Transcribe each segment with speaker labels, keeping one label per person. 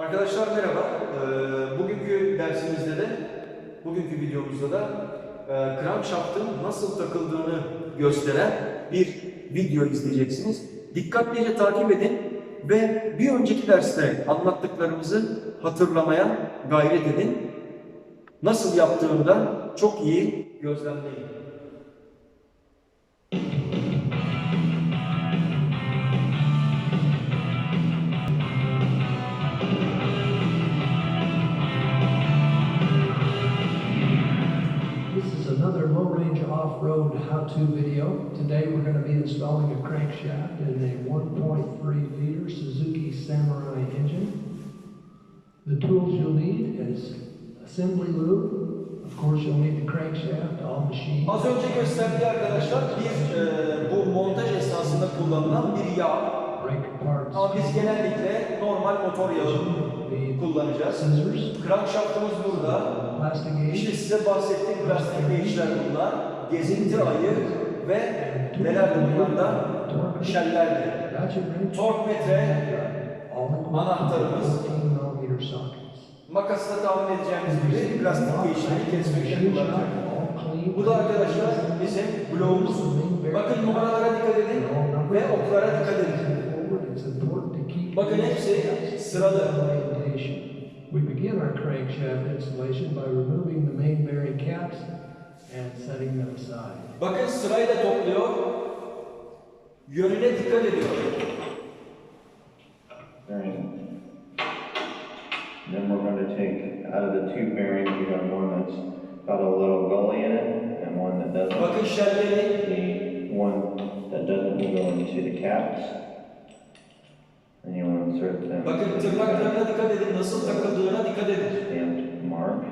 Speaker 1: Arkadaşlar merhaba. Ee, bugünkü dersimizde de, bugünkü videomuzda da e, crankshaft'ın nasıl takıldığını gösteren bir video izleyeceksiniz. Dikkatlice takip edin ve bir önceki derste anlattıklarımızı hatırlamaya gayret edin. Nasıl yaptığını da çok iyi gözlemleyin.
Speaker 2: Off-road how-to video. Today we're going to be installing a crankshaft in a 1.3 liter Suzuki Samurai engine. The tools you'll need is assembly lube. Of course, you'll need the crankshaft, all machine.
Speaker 1: Az önce gösterdiği arkadaşlar bir e, bu montaj esnasında kullanılan bir yağ. Ama biz genellikle normal motor yağı kullanacağız.
Speaker 2: scissors,
Speaker 1: Crankshaft'ımız burada. İşte size bahsettiğim plastik değişler bunlar. Gezinti ayı ve nelerdi bunlar da? Şellerdi.
Speaker 2: ratchet wrench,
Speaker 1: Tork metre,
Speaker 2: all
Speaker 1: Anahtarımız.
Speaker 2: 14 millimeter sockets.
Speaker 1: makasla tahmin edeceğimiz gibi plastik değişleri kesmek için kullanacak. Bu da arkadaşlar bizim bloğumuz. Bakın numaralara dikkat edin ve oklara dikkat edin. Bakın hepsi sıralı.
Speaker 2: We begin our crankshaft installation by removing the main bearing caps and setting them aside.
Speaker 1: Bakın sırayla topluyor. Yönüne dikkat ediyor.
Speaker 3: bearing. Then we're going to take, out of the two bearings, we got one that's got a little gully in it and one that doesn't.
Speaker 1: Bakın şelleri
Speaker 3: The one that doesn't will go into the caps. And you want to insert them.
Speaker 1: Bakın tırnaklarına dikkat edin. Nasıl takıldığına dikkat edin.
Speaker 3: Stamped mark.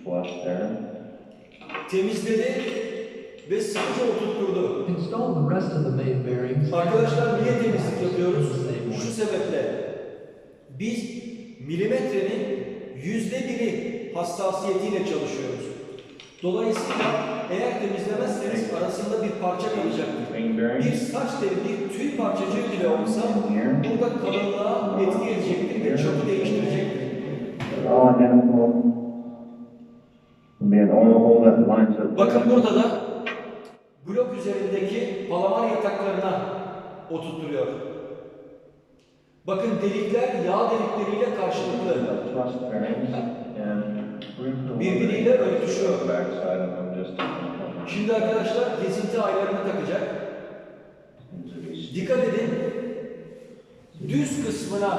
Speaker 3: You flush there.
Speaker 1: Temizledi ve sıkıca oturtturdu.
Speaker 2: Install the rest of the main bearings.
Speaker 1: Arkadaşlar niye temizlik yapıyoruz? Şu sebeple. Biz milimetrenin yüzde biri hassasiyetiyle çalışıyoruz. Dolayısıyla eğer temizlemezseniz arasında bir parça kalacaktır.
Speaker 3: Main
Speaker 1: Bir saç teli, bir tüy parçacığı bile olsa burada kalınlığa etki edecektir ve çapı değiştirecektir.
Speaker 3: All identical.
Speaker 1: Bakın burada da blok üzerindeki palamar yataklarına oturtturuyor. Bakın delikler yağ delikleriyle karşılıklı. Birbiriyle örtüşüyor. Şimdi arkadaşlar gezinti aylarını takacak. Dikkat edin. Düz kısmına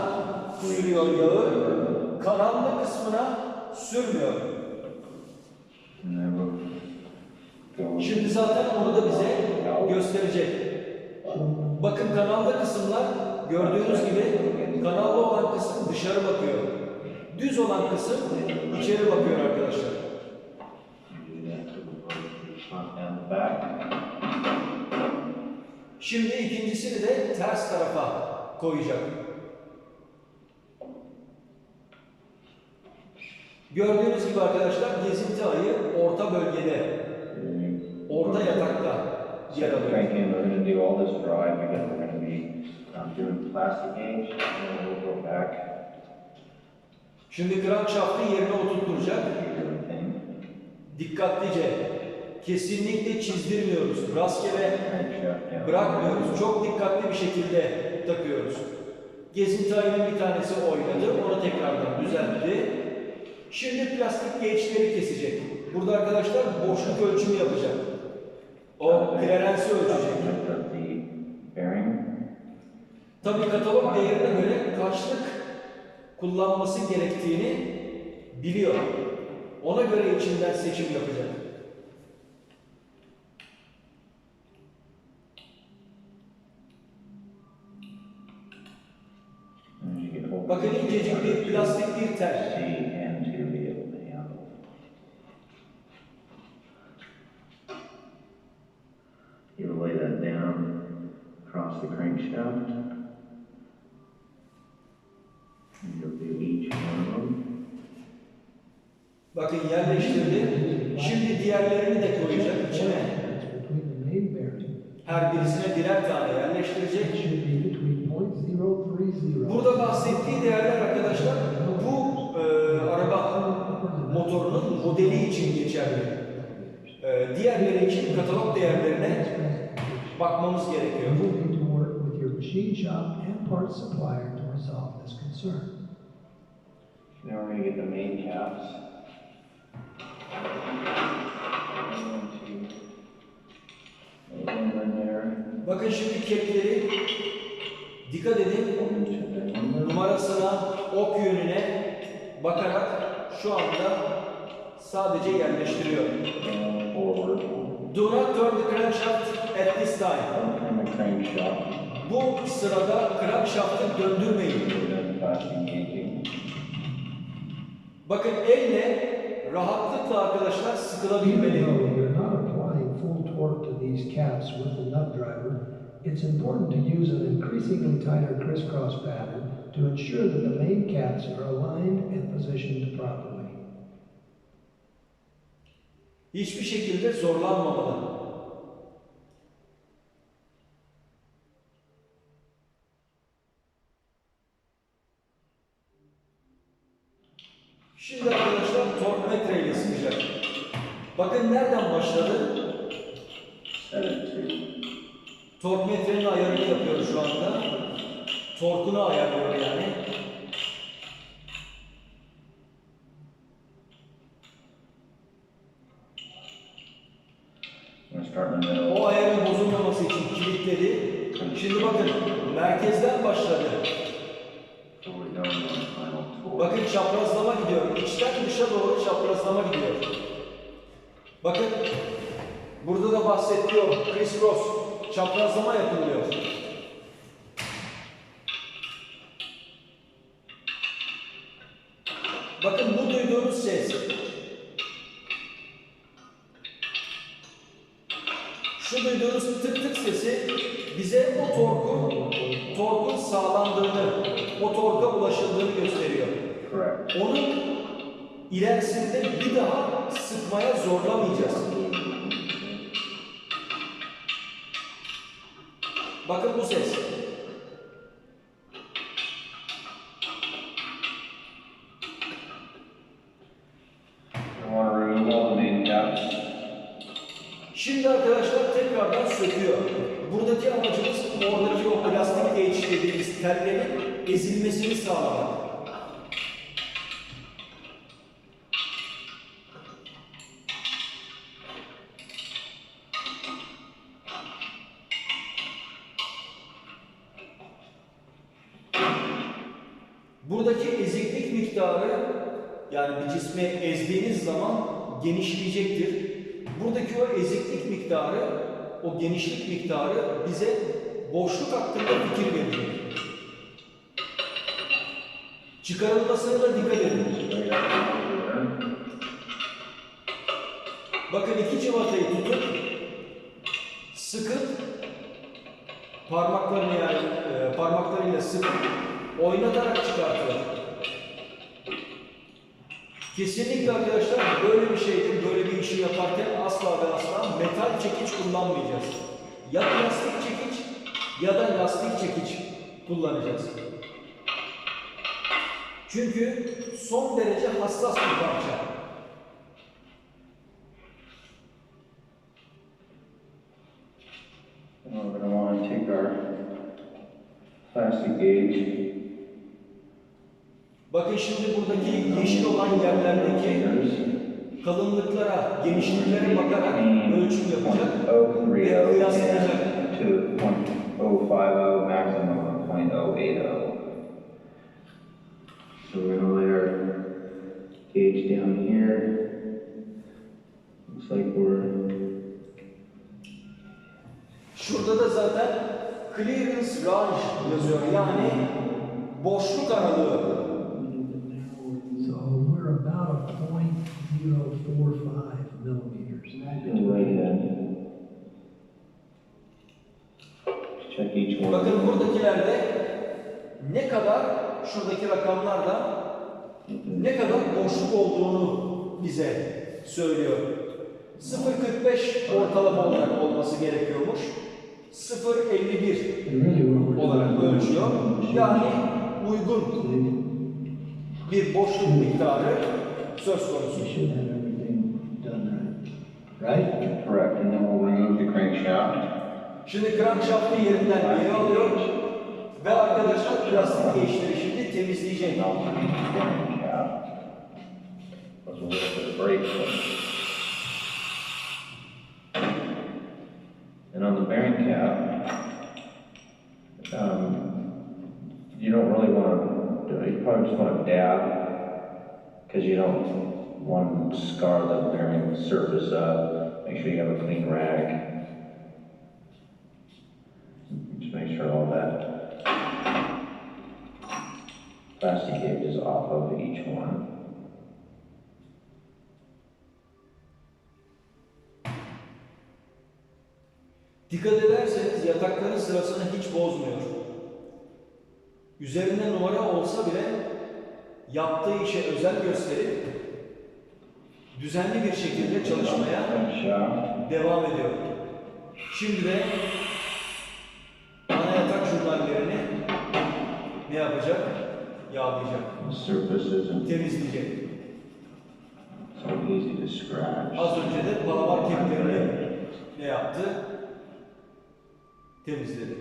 Speaker 1: sürüyor yağı, karanlık kısmına sürmüyor. Şimdi zaten onu da bize gösterecek. Bakın kanalda kısımlar gördüğünüz gibi kanalda olan kısım dışarı bakıyor. Düz olan kısım içeri bakıyor arkadaşlar. Şimdi ikincisini de ters tarafa koyacak. Gördüğünüz gibi arkadaşlar gezinti ayı orta bölgede, orta yatakta yer alıyor.
Speaker 3: Cranking, we're gonna do all this dry because we're gonna be um, doing plastic gauge and then we'll go back.
Speaker 1: Şimdi crankshaft'ı yerine oturtturacak. Dikkatlice, kesinlikle çizdirmiyoruz. Rastgele bırakmıyoruz. Çok dikkatli bir şekilde takıyoruz. Gezinti ayının bir tanesi oynadı. Onu tekrardan düzeltti. Şimdi plastik geçleri kesecek. Burada arkadaşlar boşluk ölçümü yapacak. O klerensi ölçecek. Tabii katalog değerine göre kaçlık kullanması gerektiğini biliyor. Ona göre içinden seçim yapacak. Diğerlerini de koyacak içine. Her birisine birer tane yerleştirecek.
Speaker 2: It should be between 0.0
Speaker 1: Burada bahsettiği değerler arkadaşlar bu e, araba motorunun modeli için geçerli. E, diğerleri için katalog değerlerine bakmamız gerekiyor.
Speaker 2: to to.
Speaker 3: Now we're gonna get the main caps.
Speaker 1: Bakın şimdi kepleri dikkat edin numarasına ok yönüne bakarak şu anda sadece yerleştiriyor. Do not turn the crankshaft at this time. Bu sırada crankshaft'ı döndürmeyin. Bakın elle rahatlıkla arkadaşlar sıkılabilmeli.
Speaker 2: you're not applying full torque to these caps with the nut driver, it's important to use an increasingly tighter crisscross pattern to ensure that the main caps are aligned and positioned properly.
Speaker 1: Hiçbir şekilde zorlanmamalı. Başladı?
Speaker 3: To.
Speaker 1: Tork metrenin ayarını yapıyor şu anda. Torkunu ayarlıyor yani. O ayarın bozulmaması için kilitledi. Şimdi bakın merkezden başladı. Bakın çaprazlama gidiyor. İçten dışa doğru çaprazlama gidiyor. Bakın burada da bahsediyor criss cross çaprazlama yapılıyor. Bakın bu duyduğunuz ses. Şu duyduğunuz tık tık sesi bize o torkun, torkun sağlandığını, o torka ulaşıldığını gösteriyor.
Speaker 3: Correct.
Speaker 1: İlerisinde bir daha sıkmaya zorlamayacağız. Bakın bu ses. Şimdi arkadaşlar tekrardan söküyor. Buradaki amacımız oradaki o plastik gauge dediğimiz tellerin ezilmesini sağlamak. Genişleyecektir. Buradaki o eziklik miktarı, o genişlik miktarı bize boşluk hakkında fikir verecek. Çıkarılmasına da dikkat edin. Bakın iki civatayı tutup sıkıp parmaklarını yani e, parmaklarıyla sıkıp oynatarak çıkartıyor. Kesinlikle arkadaşlar böyle bir şeydir, böyle bir işi yaparken asla ve asla metal çekiç kullanmayacağız. Ya plastik çekiç ya da lastik çekiç kullanacağız. Çünkü son derece hassas bir parça.
Speaker 3: Plastic gauge.
Speaker 1: Bakın şimdi buradaki yeşil olan yerlerdeki kalınlıklara, genişliklere bakarak ölçüm yapacak.
Speaker 3: Oh
Speaker 1: ve
Speaker 3: oh
Speaker 1: kıyaslayacak.
Speaker 3: oh. So we're gonna lay our gauge down here. Looks like we're,
Speaker 1: Şurada da zaten clearance range yazıyor. Yani boşluk aralığı.
Speaker 2: Four five millimeters.
Speaker 3: right in. Check each one.
Speaker 1: Bakın buradakilerde ne kadar şuradaki rakamlarda ne kadar boşluk olduğunu bize söylüyor. 0.45 ortalama olarak olması gerekiyormuş. 0.51
Speaker 2: And really what we're
Speaker 1: olarak oluşuyor. Yani uygun bir boşluk miktarı söz konusu.
Speaker 2: Right.
Speaker 3: Correct, and then we'll remove the crankshaft.
Speaker 1: Şimdi crankshaft'ı yerinden geri alıyor ve arkadaşlar plastik geçişleri şimdi temizleyecek.
Speaker 3: And also the bearing cap. There's a little bit of brake. And on the bearing cap, um, you don't really want to, you probably just want to dab, because you don't want to scar the bearing surface up. Make sure you have a clean rag. Just make sure all that plastic gauge is off of each one.
Speaker 1: Dikkat ederseniz yatakların sırasını hiç bozmuyor. Üzerinde numara olsa bile yaptığı işe özen gösterip düzenli bir şekilde çalışmaya devam ediyor. Şimdi de ana yatak jurnallerini ne yapacak? Yağlayacak, temizleyecek. Az önce de palavar kemiklerini ne yaptı? Temizledi.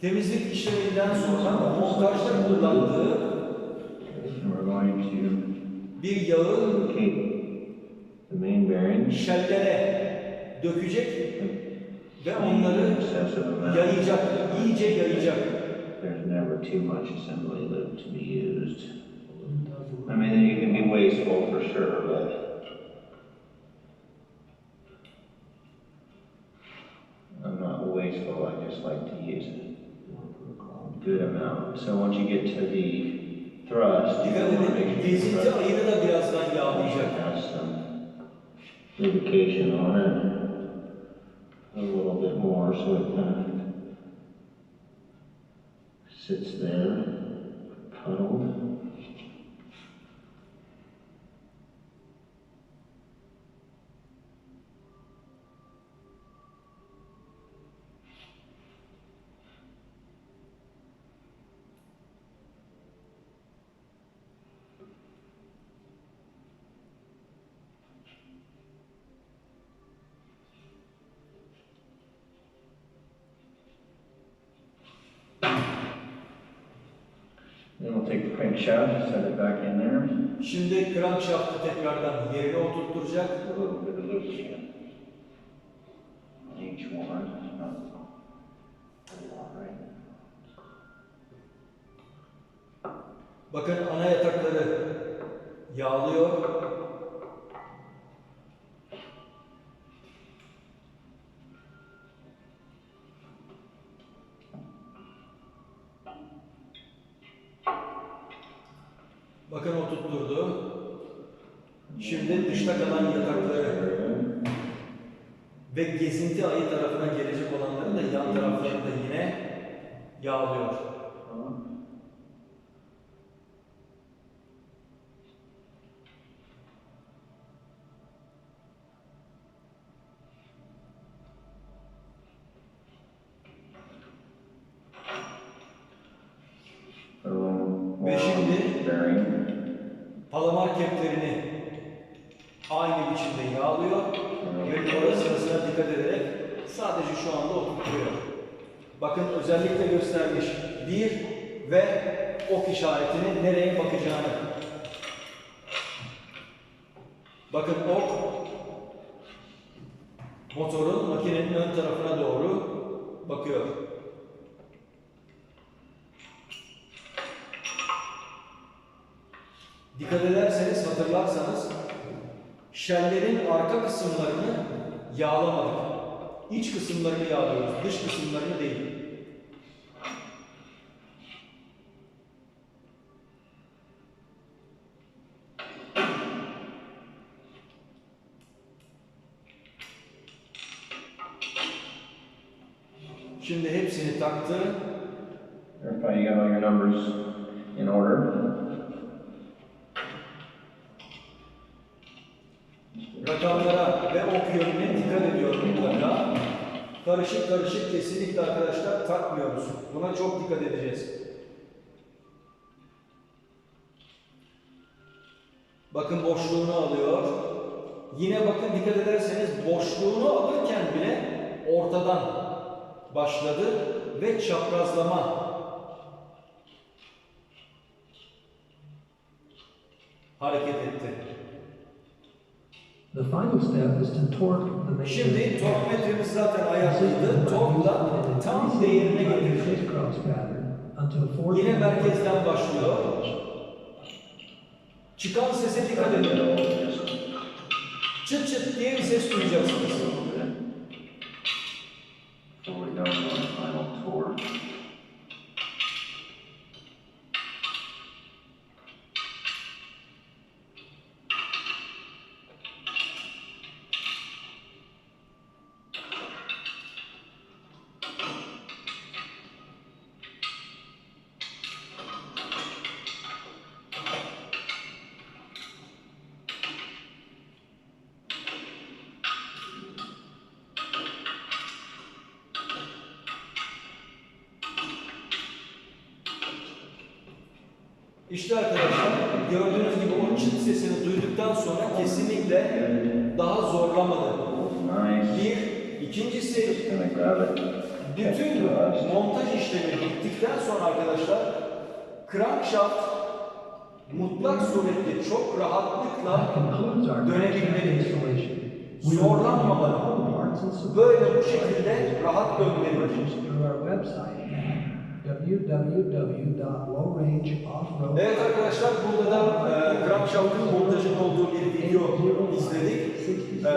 Speaker 1: Temizlik işleminden sonra montajda kullandığı bir yağı
Speaker 3: locate the main bearing.
Speaker 1: şellere dökecek ve onları yayacak, iyice yayacak.
Speaker 3: There's never too much assembly lube to be used. I mean, you can be wasteful for sure, but I'm not wasteful, I just like to use a good amount. So once you get to the thrust, you
Speaker 1: Dikkat
Speaker 3: want to make sure you
Speaker 1: gezinti
Speaker 3: thrust
Speaker 1: ayını da birazdan yağlayacak.
Speaker 3: has some lubrication on it. A little bit more so it kind of sits there, puddled. Take the crankshaft, set it back in there.
Speaker 1: Şimdi crankshaft'ı tekrardan yerine oturtturacak.
Speaker 3: A little bit of lubricant. on Each one, not a lot, right?
Speaker 1: Bakın ana yatakları yağlıyor. Yağlıyor.
Speaker 3: More
Speaker 1: Ve şimdi-. Palamar keplerini aynı biçimde yağlıyor ve numara sırasına dikkat ederek sadece şu anda oturtuyor. Bakın özellikle göstermiş bir ve ok işaretini nereye bakacağını. Bakın ok motorun makinenin ön tarafına doğru bakıyor. Dikkat ederseniz, hatırlarsanız şellerin arka kısımlarını yağlamadık. İç kısımlarını yağlıyoruz, dış kısımlarını değil. Şimdi hepsini taktı.
Speaker 3: Verify you got all your numbers in order.
Speaker 1: Rakamlara ve ok yönüne dikkat ediyorum mutlaka. Karışık karışık kesinlikle arkadaşlar takmıyoruz. Buna çok dikkat edeceğiz. Bakın boşluğunu alıyor. Yine bakın dikkat ederseniz boşluğunu alırken bile ortadan başladı ve çaprazlama hareket etti.
Speaker 2: The final step is to torque the
Speaker 1: Şimdi tork metremiz zaten ayarlıydı. Torkla tam değerine
Speaker 2: four
Speaker 1: Yine merkezden başlıyor. Çıkan sese dikkat edin. Çıt çıt diye bir ses duyacaksınız. İşte arkadaşlar gördüğünüz gibi o çıt sesini duyduktan sonra kesinlikle daha zorlamadı. Bir, ikincisi bütün montaj işlemi bittikten sonra arkadaşlar crankshaft mutlak surette çok rahatlıkla
Speaker 2: will
Speaker 1: Zorlanmamalı. Böyle bu şekilde rahat dönmelidir. Evet arkadaşlar burada da e, crankshaft'ın montajının olduğu bir video izledik. E,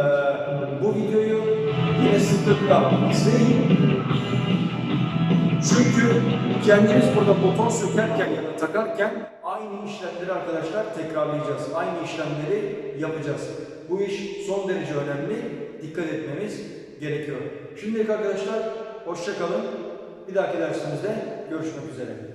Speaker 1: bu videoyu yine sıklıkla izleyin. Çünkü kendimiz burada motor sökerken ya da takarken aynı işlemleri arkadaşlar tekrarlayacağız. Aynı işlemleri yapacağız. Bu iş son derece önemli. Dikkat etmemiz gerekiyor. Şimdilik arkadaşlar hoşça kalın. Bir dahaki dersimizde görüşmek üzere.